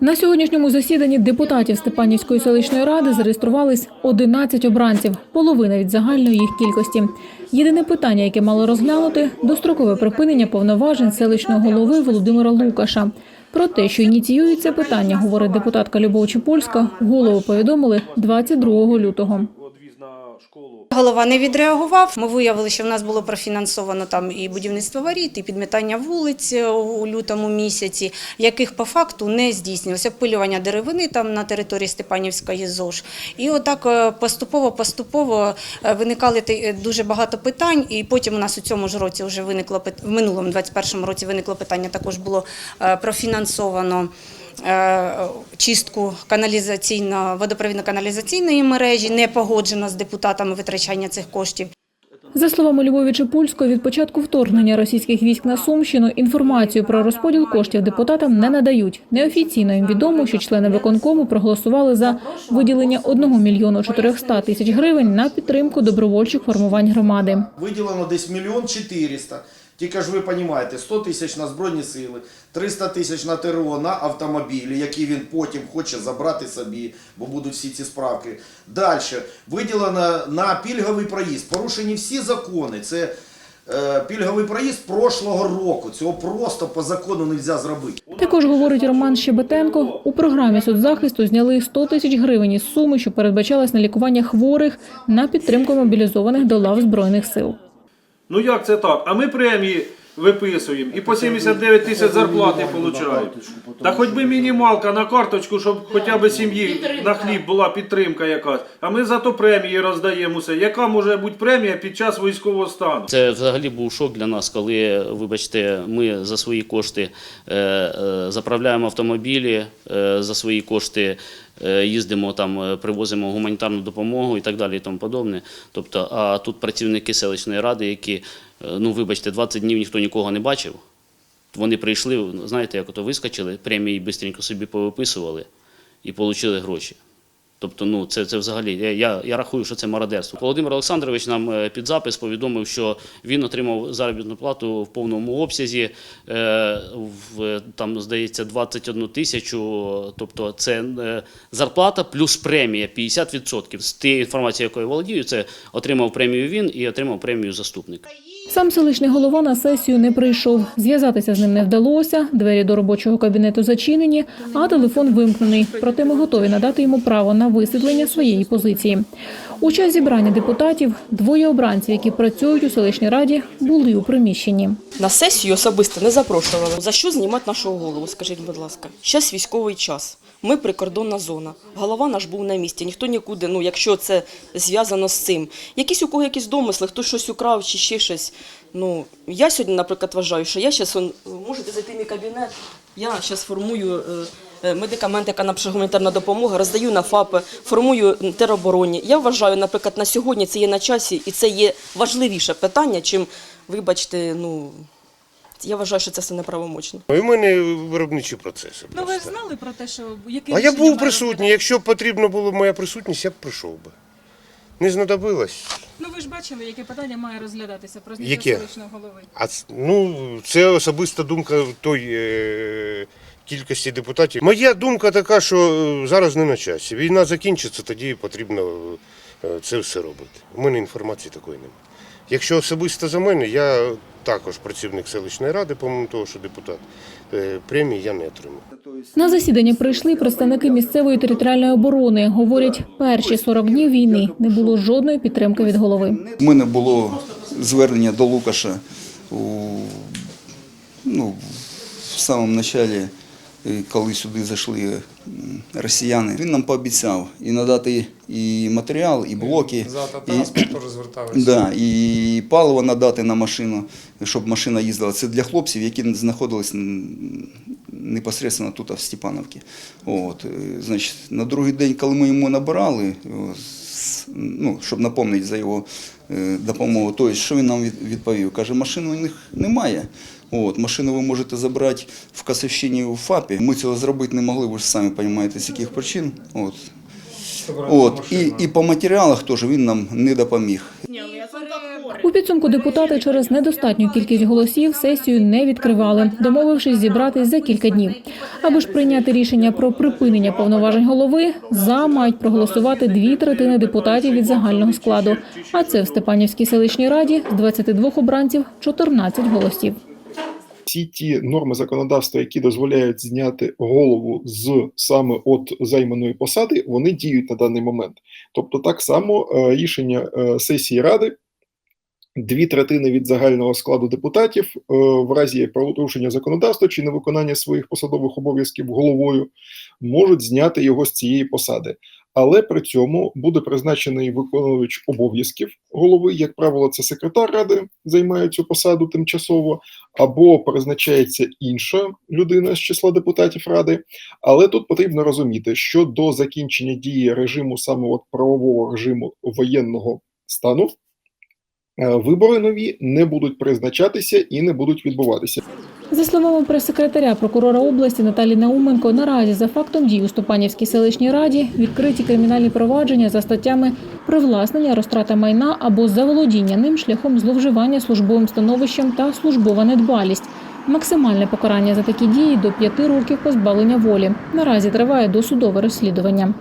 На сьогоднішньому засіданні депутатів Степанівської селищної ради зареєструвались 11 обранців, половина від загальної їх кількості. Єдине питання, яке мало розглянути – дострокове припинення повноважень селищного голови Володимира Лукаша. Про те, що ініціюється питання, говорить депутатка Любов Чепольська, голову повідомили 22 лютого. Голова не відреагував. Ми виявили, що в нас було профінансовано там і будівництво воріт, і підмітання вулиць е, у лютому місяці, яких по факту не здійснилося. Опилювання деревини там на території Степанівської ЗОЖ. І отак поступово-поступово е, виникали е, дуже багато питань. І потім у нас у цьому ж році вже виникло в минулому 21-му році виникло питання. Також було профінансовано. Е, Чистку каналізаційно водопровідно-каналізаційної мережі не погоджено з депутатами витрачання цих коштів. За словами Любові Чепульської, від початку вторгнення російських військ на Сумщину інформацію про розподіл коштів депутатам не надають. Неофіційно їм відомо, що члени виконкому проголосували за виділення 1 мільйону 400 тисяч гривень на підтримку добровольчих формувань громади. Виділено десь мільйон 400. Тільки ж ви розумієте, 100 тисяч на Збройні сили, 300 тисяч на ТРО, на автомобілі, які він потім хоче забрати собі, бо будуть всі ці справки. Далі виділено на пільговий проїзд. Порушені всі закони. Це е, пільговий проїзд прошлого року. Цього просто по закону не можна зробити. Також говорить Роман Щебетенко, у програмі соцзахисту зняли 100 тисяч гривень із суми, що передбачалась на лікування хворих на підтримку мобілізованих до лав Збройних сил. Ну як це так? А ми премії виписуємо і по 79 тисяч зарплати получають. Та хоч би мінімалка на карточку, щоб хоча б сім'ї на хліб була підтримка якась. А ми зато премії роздаємо усе. Яка може бути премія під час військового стану? Це взагалі був шок для нас, коли, вибачте, ми за свої кошти е, е, заправляємо автомобілі, е, за свої кошти їздимо там, привозимо гуманітарну допомогу і так далі, і тому подобне. Тобто, а тут працівники селищної ради, які, ну вибачте, 20 днів ніхто нікого не бачив. Вони прийшли, знаєте, як ото вискочили, премії швидко собі повиписували і отримали гроші. Тобто, ну це, це взагалі я, я, я рахую, що це мародерство. Володимир Олександрович нам е, під запис повідомив, що він отримав заробітну плату в повному обсязі. Е, в там здається 21 тисячу. Тобто, це е, зарплата плюс премія 50%. З тієї інформації, якою володію, це отримав премію він і отримав премію заступник. Сам селищний голова на сесію не прийшов. Зв'язатися з ним не вдалося. Двері до робочого кабінету зачинені, а телефон вимкнений. Проте ми готові надати йому право на висвітлення своєї позиції. У час зібрання депутатів двоє обранців, які працюють у селищній раді, були у приміщенні. На сесію особисто не запрошували. За що знімати нашого голову? Скажіть, будь ласка, зараз військовий час. Ми прикордонна зона. Голова наш був на місці. Ніхто нікуди. Ну, якщо це зв'язано з цим. Якісь у кого якісь домисли, хтось щось украв чи ще щось. Ну я сьогодні, наприклад, вважаю, що я зараз можете зайти в мій кабінет. Я зараз формую. Е, Медикаменти, яка нам гуманітарна допомога, роздаю на ФАПи, формую теробороні. Я вважаю, наприклад, на сьогодні це є на часі, і це є важливіше питання, чим, вибачте, ну я вважаю, що це все неправомочно. У мене виробничі процеси. Ну ви ж знали про те, що який А я був присутній. Якщо б потрібно було моя присутність, я б прийшов би. Не знадобилось. Ну ви ж бачили, яке питання має розглядатися про Яке? селищного голови. А ну, це особиста думка той е, кількості депутатів. Моя думка така, що е, зараз не на часі. Війна закінчиться, тоді потрібно е, це все робити. У мене інформації такої немає. Якщо особисто за мене, я також працівник селищної ради, помимо того, що депутат, е, премії я не отримав. На засідання прийшли представники місцевої територіальної оборони. Говорять, перші 40 днів війни не було жодної підтримки від голови. У мене було звернення до Лукаша у, ну, в самому початку, коли сюди зайшли росіяни. Він нам пообіцяв і надати і матеріал, і блоки. За і, теж зверталися. да, і паливо надати на машину, щоб машина їздила. Це для хлопців, які знаходились непосередньо тут, в Степановці. От, е, значить, на другий день, коли ми йому набирали, с- ну, щоб напомнити за його е, допомогу, Тобто, що він нам відповів? Каже, машини у них немає. От, машину ви можете забрати в Касовщині у ФАПі. Ми цього зробити не могли, ви ж самі розумієте, з яких причин. От. От, і, і по матеріалах теж він нам не допоміг. У підсумку депутати через недостатню кількість голосів сесію не відкривали, домовившись зібратись за кілька днів. Аби ж прийняти рішення про припинення повноважень голови, за мають проголосувати дві третини депутатів від загального складу. А це в Степанівській селищній раді з 22 обранців 14 голосів. Всі ті норми законодавства, які дозволяють зняти голову з саме от займаної посади, вони діють на даний момент. Тобто, так само е, рішення е, сесії ради. Дві третини від загального складу депутатів е, в разі порушення законодавства чи невиконання своїх посадових обов'язків головою можуть зняти його з цієї посади. Але при цьому буде призначений виконувач обов'язків голови, як правило, це секретар ради займає цю посаду тимчасово, або призначається інша людина з числа депутатів ради. Але тут потрібно розуміти, що до закінчення дії режиму саме от правового режиму воєнного стану вибори нові не будуть призначатися і не будуть відбуватися. За словами прес-секретаря прокурора області Наталі Науменко, наразі за фактом дій у Стопанівській селищній раді відкриті кримінальні провадження за статтями привласнення, розтрата майна або заволодіння ним шляхом зловживання службовим становищем та службова недбалість. Максимальне покарання за такі дії до п'яти років позбавлення волі. Наразі триває досудове розслідування.